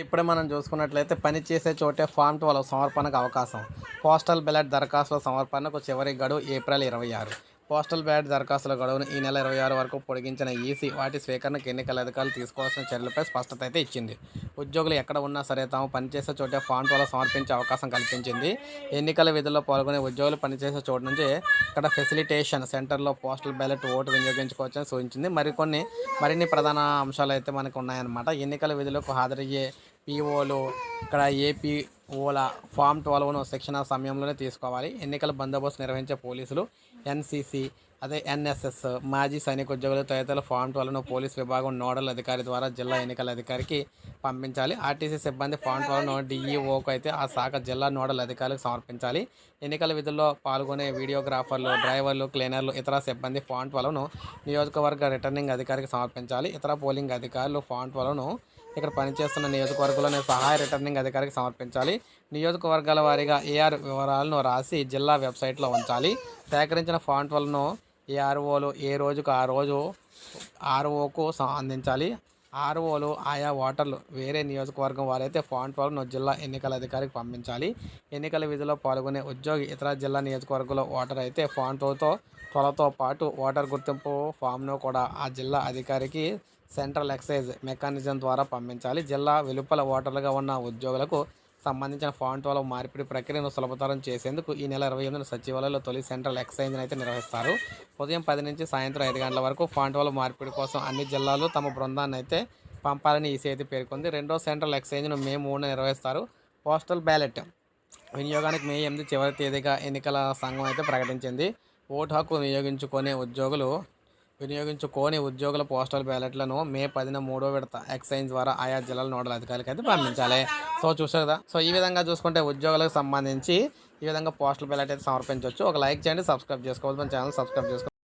ఇప్పుడే మనం చూసుకున్నట్లయితే పని చేసే చోటే ఫామ్ టు వాళ్ళ సమర్పణకు అవకాశం. పోస్టల్ బ్యాలెట్ దరఖాస్తుల సమర్పణకు చివరి గడువు ఏప్రిల్ ఇరవై ఆరు. పోస్టల్ బ్యాట్ దరఖాస్తుల గడువును ఈ నెల ఇరవై ఆరు వరకు పొడిగించిన ఈసీ వాటి స్వీకరణకు ఎన్నికల అధికారులు తీసుకోవాల్సిన చర్యలపై స్పష్టత అయితే ఇచ్చింది. ఉద్యోగులు ఎక్కడ ఉన్నా సరే తాము పనిచేసే చోటే ఫామ్ వల్ల సమర్పించే అవకాశం కల్పించింది. ఎన్నికల విధుల్లో పాల్గొనే ఉద్యోగులు పనిచేసే చోటు నుంచి ఇక్కడ ఫెసిలిటేషన్ సెంటర్లో పోస్టల్ బ్యాలెట్ ఓటు వినియోగించుకోవచ్చని సూచించింది. మరికొన్ని మరిన్ని ప్రధాన అంశాలు అయితే మనకు ఉన్నాయన్నమాట. ఎన్నికల విధులకు హాజరయ్యే పీఓలు ఇక్కడ ఏపీ ఓలా ఫామ్ ట్వెల్వ్ను శిక్షణ సమయంలోనే తీసుకోవాలి. ఎన్నికల బందోబస్తు నిర్వహించే పోలీసులు ఎన్సీసీ అదే ఎన్ఎస్ఎస్. మాజీ సైనిక ఉద్యోగులు తదితరుల ఫామ్ ట్వెల్వ్ను పోలీస్ విభాగం నోడల్ అధికారి ద్వారా జిల్లా ఎన్నికల అధికారికి పంపించాలి. ఆర్టీసీ సిబ్బంది ఫామ్ ట్వెల్వ్ను డిఈఓకు అయితే ఆ శాఖ జిల్లా నోడల్ అధికారులకు సమర్పించాలి. ఎన్నికల విధుల్లో పాల్గొనే వీడియోగ్రాఫర్లు డ్రైవర్లు క్లీనర్లు ఇతర సిబ్బంది ఫామ్ ట్వెల్వ్ను నియోజకవర్గ రిటర్నింగ్ అధికారికి సమర్పించాలి. ఇతర పోలింగ్ అధికారులు ఫామ్ ట్వెల్వ్ను ఇక్కడ పనిచేస్తున్న నియోజకవర్గంలోని సహాయ రిటర్నింగ్ అధికారికి సమర్పించాలి. నియోజకవర్గాల వారీగా ఏఆర్ వివరాలను రాసి జిల్లా వెబ్సైట్లో ఉంచాలి. సేకరించిన ఫాంట్ వలను ఏఆర్ఓలు ఏ రోజుకు ఆ రోజు ఆర్ఓకు అందించాలి ఆర్ఓలు ఆయా ఓటర్లు వేరే నియోజకవర్గం వారైతే ఫాంట్ వలను జిల్లా ఎన్నికల అధికారికి పంపించాలి. ఎన్నికల విధిలో పాల్గొనే ఉద్యోగి ఇతర జిల్లా నియోజకవర్గంలో ఓటర్ అయితే ఫాంట్తో త్వరతో పాటు ఓటర్ గుర్తింపు ఫామ్ను కూడా ఆ జిల్లా అధికారికి సెంట్రల్ ఎక్సైజ్ మెకానిజం ద్వారా పంపించాలి. జిల్లా వెలుపల ఓటర్లుగా ఉన్న ఉద్యోగులకు సంబంధించిన ఫాంట్ వల్ల మార్పిడి ప్రక్రియను సులభతరం చేసేందుకు ఈ నెల ఇరవై ఎనిమిదిన సచివాలయంలో తొలి సెంట్రల్ ఎక్సైజ్ని అయితే నిర్వహిస్తారు. ఉదయం పది నుంచి సాయంత్రం ఐదు గంటల వరకు ఫాంట్ వల్ల మార్పిడి కోసం అన్ని జిల్లాలు తమ బృందాన్ని అయితే పంపాలని ఈసీ అయితే పేర్కొంది. రెండో సెంట్రల్ ఎక్సైజ్ను మే మూడున నిర్వహిస్తారు. పోస్టల్ బ్యాలెట్ వినియోగానికి మే ఎనిమిది చివరి తేదీగా ఎన్నికల సంఘం అయితే ప్రకటించింది. ఓటు హక్కు వినియోగించుకునే ఉద్యోగులు వినియోగించుకోని ఉద్యోగుల పోస్టల్ బ్యాలెట్లను మే పదిన మూడో విడత ఎక్సైజ్ ద్వారా ఆయా జిల్లాల నోడల్ అధికారులకు అయితే పంపించాలి. సో చూసారు కదా? సో ఈ విధంగా చూసుకుంటే ఉద్యోగులకు సంబంధించి ఈ విధంగా పోస్టల్ బ్యాలెట్ అయితే సమర్పించవచ్చు. ఒక లైక్ చేయండి సబ్స్క్రైబ్ చేసుకోవచ్చు మన ఛానల్ సబ్స్క్రైబ్ చేసుకోవాలి